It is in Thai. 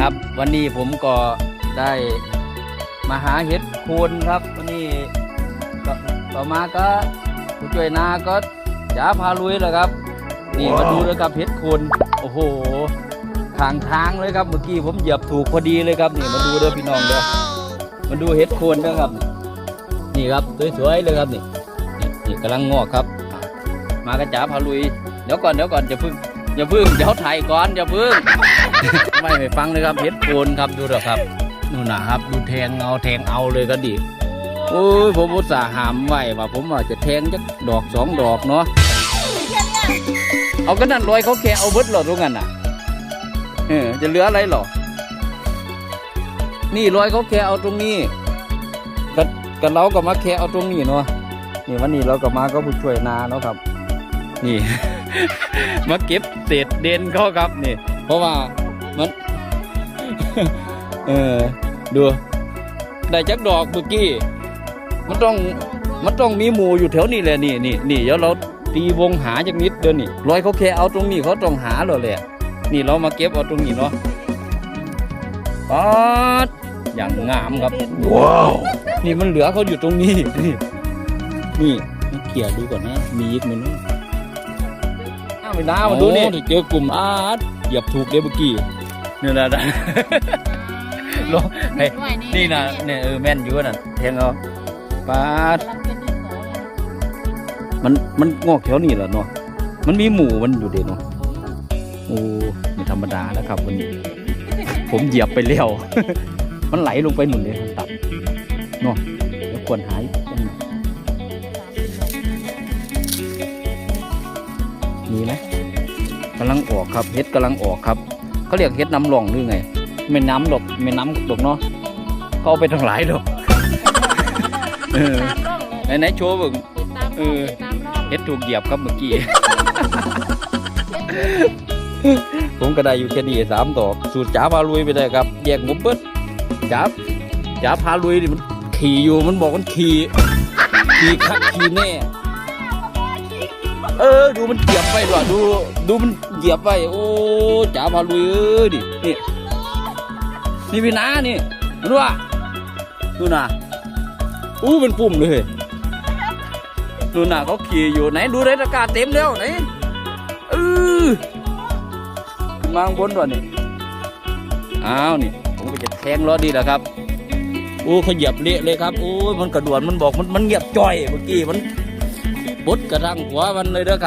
ครับวันนี้ผมก็ได้มาหาเห็ดโคนครับ วันนี้ก็ต่อมาก็ผู้ช่วยนาก็จ๋าพาลุยแหละครับนี่มาดูเลยครับเห็ดโคนโอ้โหทางทางเลยครับเมื่อกี้ผมเหยียบถูกพอดีเลยครับนี่มาดูเด้อพี่น้องเด้อมาดูเห็ดโคนเด้อครับ นี่ครับสวยๆเลยครับนี่นี่กำลังงอกครับ มากระจ๋าพาลุยเดี๋ยวก่อนเดี๋ยวก่อนอย่าพึ่ง อย่าพึ่งเดี๋ยวถ่ายก่อนอย่าพึ่งไม่ไปฟังเลยครับเห็ดโคนครับดูเถอะครับนู่นนะครับดูแทงเอาแทงเอาเลยก็ดีโอ้ยผมอุตส่าห์หามไว้ว่าผมว่าจะแทงจักดอกสองดอกเนาะเอาก็นั่นลอยเขาแค่เอาเบิดหรอตรงนั้นน่ะเออจะเหลืออะไรหรอนี่ลอยเขาแค่เอาตรงนี้กันกันเราก็มาแค่เอาตรงนี้เนาะนี่วันนี้เราก็มาก็ผู้ช่วยนาเนาะครับ นี่ มาเก็บเศษเด่นเขาครับนี่ เพราะว่ามัน เออดูได้จักดอกเมื่อกี้ มันต้องมันต้องมีหมูอยู่แถวนี้แหละนี่นี่นี่เดี๋ยวเราตีวงหาจากนิดเดียวนี่ร้อยเขาแค่เอาตรงนี้เขาต้องหาเลยแหละนี่เรามาเก็บเอาตรงนี้เนาะป๊าดอย่างงามครับว้าวนี่มันเหลือเขาอยู่ตรงนี้ นี่นี่เขี่ยดูก่อนนะมีอีกไหมเนาะอ้าว ไม่น่ามาดูนี่เจอกลุ่มอาร์ตเหยียบถูกเลยเมื่อกี้นี่นะนะลงเฮ้ยนี่นะเนี่ยเออแม่นอยู่น่ะแทงเอาปาดมันมันงอกแถวนี้แหละเนาะมันมีหมูมันอยู่เด่นเนาะโอ้ไม่ธรรมดานะครับวันนี้ ผมเหยียบไปแล้วมันไหลลงไปหนุนเลยมันต่ำเนาะแล้วควรหาย ออกครับเฮ็ดกำลังออกครับเขาเรียกเฮ็ดน้ำหล่องหรือไงไม่น้ำหรอกไม่น้ำหรอกเนาะเขาเอาไปทั้งหลายดอกเออตามร่องเลยไหนๆโชว์เบิ่งติดตามเอร่องอติดตามร่องเฮ็ดถูกเหยียบครับเมื่อกี้ผมก็ได้อยู่แค่นี้สามดอก สูตรจ๋าพาลุยไปได้ครับแยกหมุมเบิดจ๋าจ๋าพาลุยนี่มันขี่อยู่มันบอกมันขี่ขี่คักขี่แน่ เออ ดูมันเหยียบไปว่ะดู ดูมันเหยียบไป โอ้จ๋าพาลุยเอ้ยดินี่ นี่พี่นานี่มันว่าดูนะอู้เป็นปุ่มเลยดูนะเขาขี่อยู่ไหนดูเลยตะกาเต็มแล้วไหนเออขึ้นมาข้างบนด้วยนี่อ้าวนี่ ผมก็จะแทงล้อดีแหละครับโอ้เขาเหยียบเละเลยครับโอ้ยมันกระดวนมันบอกมันมันเหยียบจ่อยเมื่อกี้มัน บดกระทั่งหัวมันเลยเด้อค